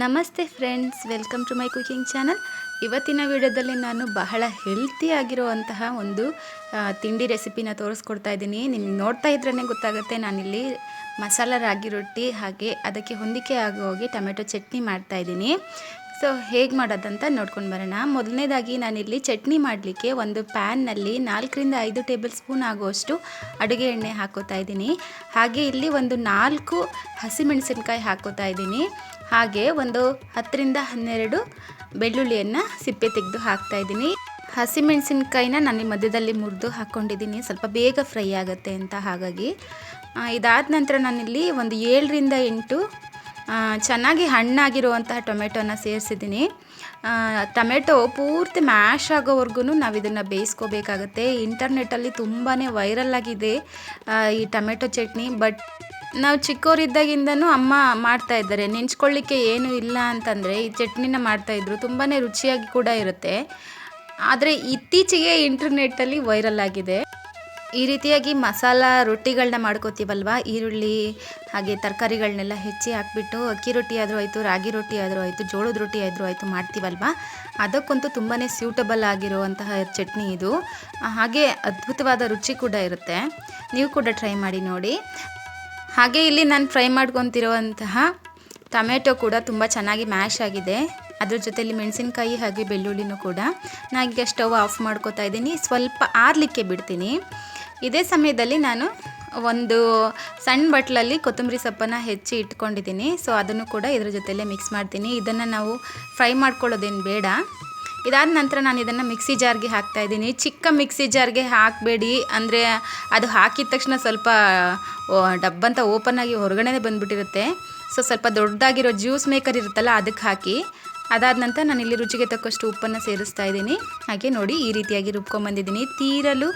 ನಮಸ್ತೆ friends, welcome to my cooking channel. ಇವತ್ತಿನ ವಿಡಿಯೋದಲ್ಲಿ ನಾನು ಬಹಳ ಹೆಲ್ತಿ ಆಗಿರುವಂತಹ ಒಂದು ತಿಂಡಿ ರೆಸಿಪಿನ ತೋರಿಸ್ಕೊಡ್ತಾ ಇದ್ದೀನಿ. ನಿಮ್ಗೆ ನೋಡ್ತಾ ಇದ್ರೇ ಗೊತ್ತಾಗುತ್ತೆ, ನಾನಿಲ್ಲಿ ಮಸಾಲ ರಾಗಿ ರೊಟ್ಟಿ ಹಾಗೆ ಅದಕ್ಕೆ ಹೊಂದಿಕೆ ಆಗೋ ಹಾಗೆ ಟೊಮೆಟೊ ಚಟ್ನಿ ಮಾಡ್ತಾ ಇದ್ದೀನಿ. ಸೊ ಹೇಗೆ ಮಾಡೋದಂತ ನೋಡ್ಕೊಂಡು ಬರೋಣ. ಮೊದಲನೇದಾಗಿ ನಾನಿಲ್ಲಿ ಚಟ್ನಿ ಮಾಡಲಿಕ್ಕೆ ಒಂದು ಪ್ಯಾನ್ನಲ್ಲಿ ನಾಲ್ಕರಿಂದ ಐದು ಟೇಬಲ್ ಸ್ಪೂನ್ ಆಗುವಷ್ಟು ಅಡುಗೆ ಎಣ್ಣೆ ಹಾಕೋತಾ ಇದ್ದೀನಿ. ಹಾಗೆ ಇಲ್ಲಿ ಒಂದು ನಾಲ್ಕು ಹಸಿಮೆಣಸಿನ್ಕಾಯಿ ಹಾಕೋತಾ ಇದ್ದೀನಿ. ಹಾಗೆ ಒಂದು ಹತ್ತರಿಂದ ಹನ್ನೆರಡು ಬೆಳ್ಳುಳ್ಳಿಯನ್ನು ಸಿಪ್ಪೆ ತೆಗೆದು ಹಾಕ್ತಾ ಇದ್ದೀನಿ. ಹಸಿಮೆಣಸಿನ್ಕಾಯಿನ ನಾನು ಮಧ್ಯದಲ್ಲಿ ಮುರಿದು ಹಾಕ್ಕೊಂಡಿದ್ದೀನಿ ಸ್ವಲ್ಪ ಬೇಗ ಫ್ರೈ ಆಗುತ್ತೆ ಅಂತ ಹಾಗಾಗಿ. ಇದಾದ ನಂತರ ನಾನಿಲ್ಲಿ ಒಂದು ಏಳರಿಂದ ಎಂಟು ಚೆನ್ನಾಗಿ ಹಣ್ಣಾಗಿರುವಂತಹ ಟೊಮೆಟೊನ ಸೇರಿಸಿದ್ದೀನಿ. ಟೊಮೆಟೊ ಪೂರ್ತಿ ಮ್ಯಾಶ್ ಆಗೋವರೆಗೂ ನಾವು ಇದನ್ನು ಬೇಯಿಸ್ಕೋಬೇಕಾಗತ್ತೆ. ಇಂಟರ್ನೆಟ್ಟಲ್ಲಿ ತುಂಬಾ ವೈರಲ್ ಆಗಿದೆ ಈ ಟೊಮೆಟೊ ಚಟ್ನಿ. ಬಟ್ ನಾವು ಚಿಕ್ಕವರಿದ್ದಾಗಿಂದನೂ ಅಮ್ಮ ಮಾಡ್ತಾ ಇದ್ದಾರೆ. ನೆಂಚ್ಕೊಳ್ಳಿಕ್ಕೆ ಏನೂ ಇಲ್ಲ ಅಂತಂದರೆ ಈ ಚಟ್ನಿನ ಮಾಡ್ತಾಯಿದ್ರು ತುಂಬಾ ರುಚಿಯಾಗಿ ಕೂಡ ಇರುತ್ತೆ. ಆದರೆ ಇತ್ತೀಚೆಗೆ ಇಂಟರ್ನೆಟ್ಟಲ್ಲಿ ವೈರಲ್ ಆಗಿದೆ. ಈ ರೀತಿಯಾಗಿ ಮಸಾಲ ರೊಟ್ಟಿಗಳನ್ನ ಮಾಡ್ಕೋತೀವಲ್ವ? ಈರುಳ್ಳಿ, ಹಾಗೆ ತರಕಾರಿಗಳನ್ನೆಲ್ಲ ಹೆಚ್ಚಿ ಹಾಕ್ಬಿಟ್ಟು ಅಕ್ಕಿ ರೊಟ್ಟಿ ಆದರೂ ಆಯಿತು, ರಾಗಿ ರೊಟ್ಟಿ ಆದರೂ ಆಯಿತು, ಜೋಳದ ರೊಟ್ಟಿ ಆದರೂ ಆಯಿತು ಮಾಡ್ತೀವಲ್ವ? ಅದಕ್ಕಂತೂ ತುಂಬಾ ಸ್ಯೂಟಬಲ್ ಆಗಿರುವಂತಹ ಚಟ್ನಿ ಇದು. ಹಾಗೆ ಅದ್ಭುತವಾದ ರುಚಿ ಕೂಡ ಇರುತ್ತೆ. ನೀವು ಕೂಡ ಟ್ರೈ ಮಾಡಿ ನೋಡಿ. ಹಾಗೆ ಇಲ್ಲಿ ನಾನು ಫ್ರೈ ಮಾಡ್ಕೊತಿರುವಂತಹ ಟೊಮೆಟೊ ಕೂಡ ತುಂಬ ಚೆನ್ನಾಗಿ ಮ್ಯಾಶ್ ಆಗಿದೆ. ಅದ್ರ ಜೊತೆಯಲ್ಲಿ ಮೆಣಸಿನ್ಕಾಯಿ ಹಾಗೆ ಬೆಳ್ಳುಳ್ಳಿನೂ ಕೂಡ. ನಾನೀಗ ಸ್ಟವ್ ಆಫ್ ಮಾಡ್ಕೋತಾ ಇದ್ದೀನಿ. ಸ್ವಲ್ಪ ಆರಲಿಕ್ಕೆ ಬಿಡ್ತೀನಿ. ಇದೇ ಸಮಯದಲ್ಲಿ ನಾನು ಒಂದು ಸಣ್ಣ ಬಟ್ಲಲ್ಲಿ ಕೊತ್ತಂಬರಿ ಸೊಪ್ಪನ್ನು ಹೆಚ್ಚಿ ಇಟ್ಕೊಂಡಿದ್ದೀನಿ. ಸೊ ಅದನ್ನು ಕೂಡ ಇದ್ರ ಜೊತೆಯಲ್ಲೇ ಮಿಕ್ಸ್ ಮಾಡ್ತೀನಿ. ಇದನ್ನು ನಾವು ಫ್ರೈ ಮಾಡ್ಕೊಳ್ಳೋದೇನು ಬೇಡ. ಇದಾದ ನಂತರ ನಾನು ಇದನ್ನು ಮಿಕ್ಸಿ ಜಾರ್ಗೆ ಹಾಕ್ತಾ ಇದ್ದೀನಿ. ಚಿಕ್ಕ ಮಿಕ್ಸಿ ಜಾರ್ಗೆ ಹಾಕಬೇಡಿ. ಅಂದರೆ ಅದು ಹಾಕಿದ ತಕ್ಷಣ ಸ್ವಲ್ಪ ಡಬ್ಬಂತ ಓಪನ್ ಆಗಿ ಹೊರಗಡೆ ಬಂದುಬಿಟ್ಟಿರುತ್ತೆ. ಸೊ ಸ್ವಲ್ಪ ದೊಡ್ಡದಾಗಿರೋ ಜ್ಯೂಸ್ ಮೇಕರ್ ಇರುತ್ತಲ್ಲ, ಅದಕ್ಕೆ ಹಾಕಿ. ಅದಾದ ನಂತರ ನಾನು ಇಲ್ಲಿ ರುಚಿಗೆ ತಕ್ಕಷ್ಟು ಉಪ್ಪನ್ನು ಸೇರಿಸ್ತಾ ಇದ್ದೀನಿ. ಹಾಗೆ ನೋಡಿ ಈ ರೀತಿಯಾಗಿ ರುಬ್ಕೊಂಬಂದಿದ್ದೀನಿ ತೀರಲು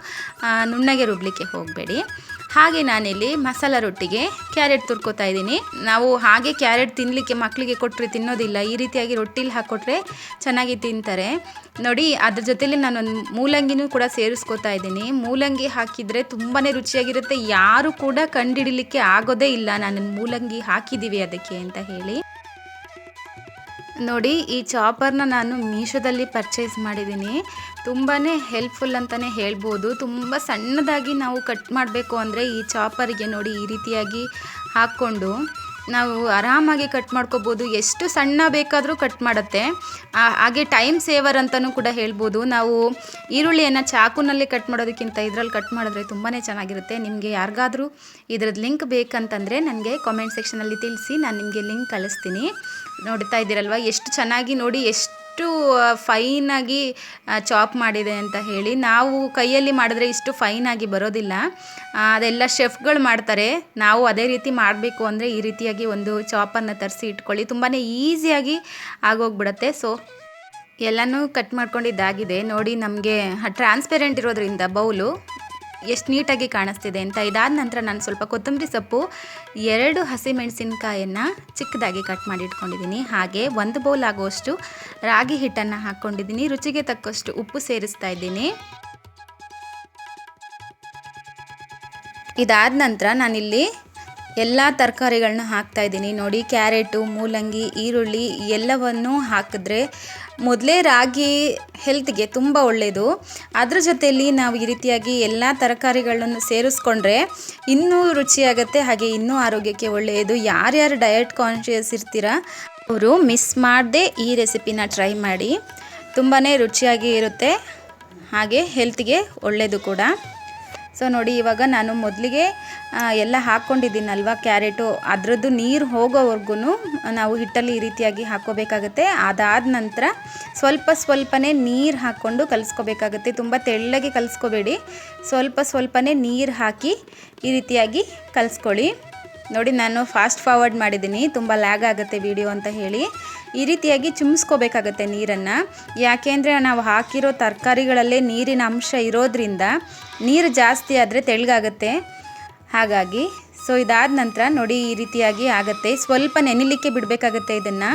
ನುಣ್ಣಗೆ ರುಬ್ಲಿಕ್ಕೆ ಹೋಗಬೇಡಿ. ಹಾಗೆ ನಾನಿಲ್ಲಿ ಮಸಾಲ ರೊಟ್ಟಿಗೆ ಕ್ಯಾರೆಟ್ ತುರ್ಕೋತಾ ಇದ್ದೀನಿ. ನಾವು ಹಾಗೆ ಕ್ಯಾರೆಟ್ ತಿನ್ನಲಿಕ್ಕೆ ಮಕ್ಕಳಿಗೆ ಕೊಟ್ಟರೆ ತಿನ್ನೋದಿಲ್ಲ. ಈ ರೀತಿಯಾಗಿ ರೊಟ್ಟಿಲಿ ಹಾಕ್ಕೊಟ್ರೆ ಚೆನ್ನಾಗಿ ತಿಂತಾರೆ. ನೋಡಿ, ಅದ್ರ ಜೊತೆಲಿ ನಾನೊಂದು ಮೂಲಂಗಿನೂ ಕೂಡ ಸೇರಿಸ್ಕೋತಾ ಇದ್ದೀನಿ. ಮೂಲಂಗಿ ಹಾಕಿದರೆ ತುಂಬಾ ರುಚಿಯಾಗಿರುತ್ತೆ. ಯಾರು ಕೂಡ ಕಂಡಿಡಿಲಿಕ್ಕೆ ಆಗೋದೇ ಇಲ್ಲ. ನಾನು ಮೂಲಂಗಿ ಹಾಕಿದ್ದೀವಿ ಅದಕ್ಕೆ ಅಂತ ಹೇಳಿ. ನೋಡಿ, ಈ ಚಾಪರ್ನ ನಾನು ಮೀಶೋದಲ್ಲಿ ಪರ್ಚೇಸ್ ಮಾಡಿದ್ದೀನಿ. ತುಂಬಾ ಹೆಲ್ಪ್ಫುಲ್ ಅಂತಲೇ ಹೇಳ್ಬೋದು. ತುಂಬ ಸಣ್ಣದಾಗಿ ನಾವು ಕಟ್ ಮಾಡಬೇಕು ಅಂದರೆ ಈ ಚಾಪರ್ಗೆ ನೋಡಿ ಈ ರೀತಿಯಾಗಿ ಹಾಕ್ಕೊಂಡು. ನಾವು ಆರಾಮಾಗಿ ಕಟ್ ಮಾಡ್ಕೋಬೋದು. ಎಷ್ಟು ಸಣ್ಣ ಬೇಕಾದರೂ ಕಟ್ ಮಾಡುತ್ತೆ. ಹಾಗೆ ಟೈಮ್ ಸೇವರ್ ಅಂತಲೂ ಕೂಡ ಹೇಳ್ಬೋದು. ನಾವು ಈರುಳ್ಳಿಯನ್ನು ಚಾಕುನಲ್ಲಿ ಕಟ್ ಮಾಡೋದಕ್ಕಿಂತ ಇದರಲ್ಲಿ ಕಟ್ ಮಾಡಿದ್ರೆ ತುಂಬಾ ಚೆನ್ನಾಗಿರುತ್ತೆ. ನಿಮಗೆ ಯಾರಿಗಾದರೂ ಇದ್ರದ್ದು ಲಿಂಕ್ ಬೇಕಂತಂದರೆ ನನಗೆ ಕಾಮೆಂಟ್ ಸೆಕ್ಷನಲ್ಲಿ ತಿಳಿಸಿ, ನಾನು ನಿಮಗೆ ಲಿಂಕ್ ಕಳಿಸ್ತೀನಿ. ನೋಡ್ತಾ ಇದ್ದೀರಲ್ವ? ಎಷ್ಟು ಚೆನ್ನಾಗಿ ನೋಡಿ, ಎಷ್ಟು ಫೈನಾಗಿ ಚಾಪ್ ಮಾಡಿದೆ ಅಂತ ಹೇಳಿ, ನಾವು ಕೈಯಲ್ಲಿ ಮಾಡಿದ್ರೆ ಇಷ್ಟು ಫೈನಾಗಿ ಬರೋದಿಲ್ಲ. ಅದೆಲ್ಲ ಶೆಫ್ಗಳು ಮಾಡ್ತಾರೆ. ನಾವು ಅದೇ ರೀತಿ ಮಾಡಬೇಕು ಅಂದರೆ ಈ ರೀತಿಯಾಗಿ ಒಂದು ಚಾಪನ್ನು ತರಿಸಿ ಇಟ್ಕೊಳ್ಳಿ. ತುಂಬಾ ಈಸಿಯಾಗಿ ಆಗೋಗ್ಬಿಡತ್ತೆ. ಸೊ ಎಲ್ಲನೂ ಕಟ್ ಮಾಡ್ಕೊಂಡಿದ್ದಾಗಿದೆ. ನೋಡಿ ನಮಗೆ ಟ್ರಾನ್ಸ್ಪೆರೆಂಟ್ ಇರೋದ್ರಿಂದ ಬೌಲು. ಎಷ್ಟು ನೀಟಾಗಿ ಕಾಣಿಸ್ತಿದೆ ಅಂತ ಇದಾದ ನಂತರ ನಾನು ಸ್ವಲ್ಪ ಕೊತ್ತಂಬರಿ ಸೊಪ್ಪು, ಎರಡು ಹಸಿಮೆಣಸಿನ್ಕಾಯನ್ನು ಚಿಕ್ಕದಾಗಿ ಕಟ್ ಮಾಡಿ ಇಟ್ಕೊಂಡಿದ್ದೀನಿ. ಹಾಗೆ ಒಂದು ಬೌಲ್ ಆಗುವಷ್ಟು ರಾಗಿ ಹಿಟ್ಟನ್ನು ಹಾಕ್ಕೊಂಡಿದ್ದೀನಿ ರುಚಿಗೆ ತಕ್ಕಷ್ಟು ಉಪ್ಪು ಸೇರಿಸ್ತಾ ಇದ್ದೀನಿ. ಇದಾದ ನಂತರ ನಾನಿಲ್ಲಿ ಎಲ್ಲ ತರಕಾರಿಗಳನ್ನ ಹಾಕ್ತಾ ಇದ್ದೀನಿ. ನೋಡಿ, ಕ್ಯಾರೆಟು, ಮೂಲಂಗಿ, ಈರುಳ್ಳಿ ಎಲ್ಲವನ್ನು ಹಾಕಿದ್ರೆ ಮೊದಲೇ ರಾಗಿ ಹೆಲ್ತ್ಗೆ ತುಂಬ ಒಳ್ಳೆಯದು ಅದ್ರ ಜೊತೆಯಲ್ಲಿ ನಾವು ಈ ರೀತಿಯಾಗಿ ಎಲ್ಲ ತರಕಾರಿಗಳನ್ನು ಸೇರಿಸ್ಕೊಂಡ್ರೆ ಇನ್ನೂ ರುಚಿಯಾಗತ್ತೆ, ಹಾಗೆ ಇನ್ನೂ ಆರೋಗ್ಯಕ್ಕೆ ಒಳ್ಳೆಯದು. ಯಾರ್ಯಾರು ಡಯಟ್ ಕಾನ್ಷಿಯಸ್ ಇರ್ತೀರಾ, ಅವರು ಮಿಸ್ ಮಾಡದೆ ಈ ರೆಸಿಪಿನ ಟ್ರೈ ಮಾಡಿ. ತುಂಬಾ ರುಚಿಯಾಗಿ ಇರುತ್ತೆ, ಹಾಗೆ ಹೆಲ್ತ್ಗೆ ಒಳ್ಳೆಯದು ಕೂಡ. ಸೊ ನೋಡಿ, ಇವಾಗ ನಾನು ಮೊದಲಿಗೆ ಎಲ್ಲ ಹಾಕ್ಕೊಂಡಿದ್ದೀನಲ್ವ ಕ್ಯಾರೆಟು, ಅದರದ್ದು ನೀರು ಹೋಗೋವರೆಗೂ ನಾವು ಹಿಟ್ಟಲ್ಲಿ ಈ ರೀತಿಯಾಗಿ ಹಾಕ್ಕೋಬೇಕಾಗತ್ತೆ. ಅದಾದ ನಂತರ ಸ್ವಲ್ಪ ಸ್ವಲ್ಪನೇ ನೀರು ಹಾಕ್ಕೊಂಡು ಕಲಿಸ್ಕೋಬೇಕಾಗತ್ತೆ. ತುಂಬ ತೆಳ್ಳಗೆ ಕಲಿಸ್ಕೋಬೇಡಿ. ಸ್ವಲ್ಪ ಸ್ವಲ್ಪನೇ ನೀರು ಹಾಕಿ ಈ ರೀತಿಯಾಗಿ ಕಲಿಸ್ಕೊಳ್ಳಿ. ನೋಡಿ, ನಾನು ಫಾಸ್ಟ್ ಫಾರ್ವರ್ಡ್ ಮಾಡಿದ್ದೀನಿ. ತುಂಬ ಲ್ಯಾಗ್ ಆಗುತ್ತೆ ವಿಡಿಯೋ ಅಂತ ಹೇಳಿ. ಈ ರೀತಿಯಾಗಿ ಚುಮ್ಸ್ಕೋಬೇಕಾಗತ್ತೆ ನೀರನ್ನು. ಯಾಕೆ ಅಂದರೆ, ನಾವು ಹಾಕಿರೋ ತರಕಾರಿಗಳಲ್ಲೇ ನೀರಿನ ಅಂಶ ಇರೋದ್ರಿಂದ ನೀರು ಜಾಸ್ತಿ ಆದರೆ ತೆಳ್ಳಗಾಗತ್ತೆ. ಹಾಗಾಗಿ ಸೊ ಇದಾದ ನಂತರ ನೋಡಿ, ಈ ರೀತಿಯಾಗಿ ಆಗುತ್ತೆ. ಸ್ವಲ್ಪ ನೆನಿಲಿಕ್ಕೆ ಬಿಡಬೇಕಾಗತ್ತೆ ಇದನ್ನು.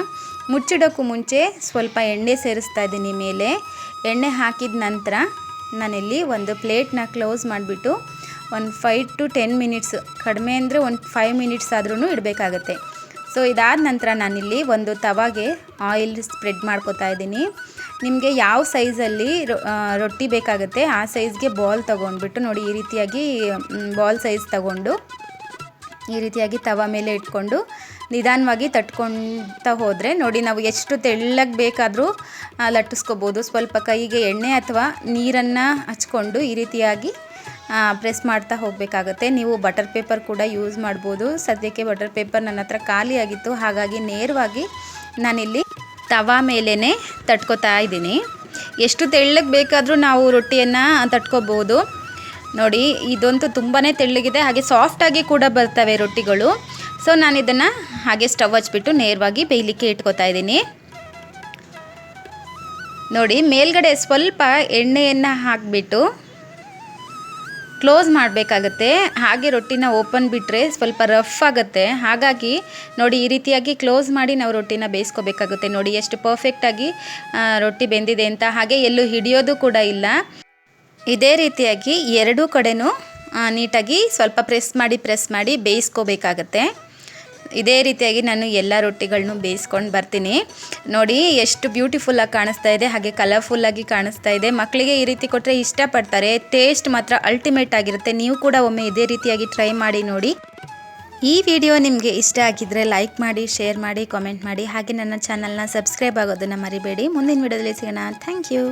ಮುಚ್ಚಿಡೋಕ್ಕೂ ಮುಂಚೆ ಸ್ವಲ್ಪ ಎಣ್ಣೆ ಸೇರಿಸ್ತಾ ಇದ್ದೀನಿ ಮೇಲೆ. ಎಣ್ಣೆ ಹಾಕಿದ ನಂತರ ನಾನಿಲ್ಲಿ ಒಂದು ಪ್ಲೇಟ್ನ ಕ್ಲೋಸ್ ಮಾಡಿಬಿಟ್ಟು ಒಂದು ಫೈವ್ ಟು ಟೆನ್ ಮಿನಿಟ್ಸ್ ಕಡಿಮೆ ಅಂದರೆ ಒಂದು ಫೈವ್ ಮಿನಿಟ್ಸ್ ಆದ್ರೂ ಇಡಬೇಕಾಗತ್ತೆ. ಸೊ ಇದಾದ ನಂತರ ನಾನಿಲ್ಲಿ ಒಂದು ತವಾಗೆ ಆಯಿಲ್ ಸ್ಪ್ರೆಡ್ ಮಾಡ್ಕೊತಾ ಇದ್ದೀನಿ. ನಿಮಗೆ ಯಾವ ಸೈಜಲ್ಲಿ ರೊಟ್ಟಿ ಬೇಕಾಗುತ್ತೆ, ಆ ಸೈಜ್ಗೆ ಬಾಲ್ ತೊಗೊಂಡ್ಬಿಟ್ಟು ನೋಡಿ, ಈ ರೀತಿಯಾಗಿ ಬಾಲ್ ಸೈಜ್ ತಗೊಂಡು, ಈ ರೀತಿಯಾಗಿ ತವ ಮೇಲೆ ಇಟ್ಕೊಂಡು, ನಿಧಾನವಾಗಿ ತಟ್ಕೊಳ್ತಾ ಹೋದರೆ ನೋಡಿ, ನಾವು ಎಷ್ಟು ತೆಳ್ಳಗೆ ಬೇಕಾದರೂ ಲಟ್ಟಿಸ್ಕೋಬೋದು. ಸ್ವಲ್ಪ ಕೈಗೆ ಎಣ್ಣೆ ಅಥವಾ ನೀರನ್ನು ಹಚ್ಕೊಂಡು ಈ ರೀತಿಯಾಗಿ ಪ್ರೆಸ್ ಮಾಡ್ತಾ ಹೋಗಬೇಕಾಗತ್ತೆ. ನೀವು ಬಟರ್ ಪೇಪರ್ ಕೂಡ ಯೂಸ್ ಮಾಡ್ಬೋದು. ಸದ್ಯಕ್ಕೆ ಬಟರ್ ಪೇಪರ್ ನನ್ನ ಹತ್ರ ಖಾಲಿಯಾಗಿತ್ತು ಹಾಗಾಗಿ ನೇರವಾಗಿ ನಾನಿಲ್ಲಿ ತವಾ ಮೇಲೇ ತಟ್ಕೋತಾ ಇದ್ದೀನಿ. ಎಷ್ಟು ತೆಳ್ಳಗೆ ಬೇಕಾದರೂ ನಾವು ರೊಟ್ಟಿಯನ್ನು ತಟ್ಕೋಬೋದು. ನೋಡಿ, ಇದಂತೂ ತುಂಬಾ ತೆಳ್ಳಗಿದೆ. ಹಾಗೆ ಸಾಫ್ಟಾಗಿ ಕೂಡ ಬರ್ತವೆ ರೊಟ್ಟಿಗಳು. ಸೊ ನಾನು ಇದನ್ನು ಹಾಗೆ ಸ್ಟವ್ ಹಚ್ಬಿಟ್ಟು ನೇರವಾಗಿ ಬೇಯಲಿಕ್ಕೆ ಇಟ್ಕೋತಾ ಇದ್ದೀನಿ. ನೋಡಿ, ಮೇಲ್ಗಡೆ ಸ್ವಲ್ಪ ಎಣ್ಣೆಯನ್ನು ಹಾಕಿಬಿಟ್ಟು ಕ್ಲೋಸ್ ಮಾಡಬೇಕಾಗತ್ತೆ. ಹಾಗೆ ರೊಟ್ಟಿನ ಓಪನ್ ಬಿಟ್ಟರೆ ಸ್ವಲ್ಪ ರಫ್ ಆಗುತ್ತೆ. ಹಾಗಾಗಿ ನೋಡಿ ಈ ರೀತಿಯಾಗಿ ಕ್ಲೋಸ್ ಮಾಡಿ ನಾವು ರೊಟ್ಟಿನ ಬೇಯಿಸ್ಕೋಬೇಕಾಗುತ್ತೆ. ನೋಡಿ ಎಷ್ಟು ಪರ್ಫೆಕ್ಟಾಗಿ ರೊಟ್ಟಿ ಬೆಂದಿದೆ ಅಂತ. ಹಾಗೆ ಎಲ್ಲೂ ಹಿಡಿಯೋದು ಕೂಡ ಇಲ್ಲ. ಇದೇ ರೀತಿಯಾಗಿ ಎರಡೂ ಕಡೆನೂ ನೀಟಾಗಿ ಸ್ವಲ್ಪ ಪ್ರೆಸ್ ಮಾಡಿ ಪ್ರೆಸ್ ಮಾಡಿ ಬೇಯಿಸ್ಕೋಬೇಕಾಗತ್ತೆ. ಇದೇ ರೀತಿಯಾಗಿ ನಾನು ಎಲ್ಲ ರೊಟ್ಟಿಗಳನ್ನೂ ಬೇಯಿಸ್ಕೊಂಡು ಬರ್ತೀನಿ. ನೋಡಿ, ಎಷ್ಟು ಬ್ಯೂಟಿಫುಲ್ಲಾಗಿ ಕಾಣಿಸ್ತಾ ಇದೆ, ಹಾಗೆ ಕಲರ್ಫುಲ್ಲಾಗಿ ಕಾಣಿಸ್ತಾ ಇದೆ. ಮಕ್ಕಳಿಗೆ ಈ ರೀತಿ ಕೊಟ್ಟರೆ ಇಷ್ಟಪಡ್ತಾರೆ. ಟೇಸ್ಟ್ ಮಾತ್ರ ಅಲ್ಟಿಮೇಟ್ ಆಗಿರುತ್ತೆ. ನೀವು ಕೂಡ ಒಮ್ಮೆ ಇದೇ ರೀತಿಯಾಗಿ ಟ್ರೈ ಮಾಡಿ ನೋಡಿ. ಈ ವಿಡಿಯೋ ನಿಮಗೆ ಇಷ್ಟ ಆಗಿದ್ದರೆ ಲೈಕ್ ಮಾಡಿ ಶೇರ್ ಮಾಡಿ ಕಾಮೆಂಟ್ ಮಾಡಿ. ಹಾಗೆ ನನ್ನ ಚಾನಲ್ನ ಸಬ್ಸ್ಕ್ರೈಬ್ ಆಗೋದನ್ನು ಮರಿಬೇಡಿ. ಮುಂದಿನ ವಿಡಿಯೋದಲ್ಲಿ ಸಿಗೋಣ. Thank you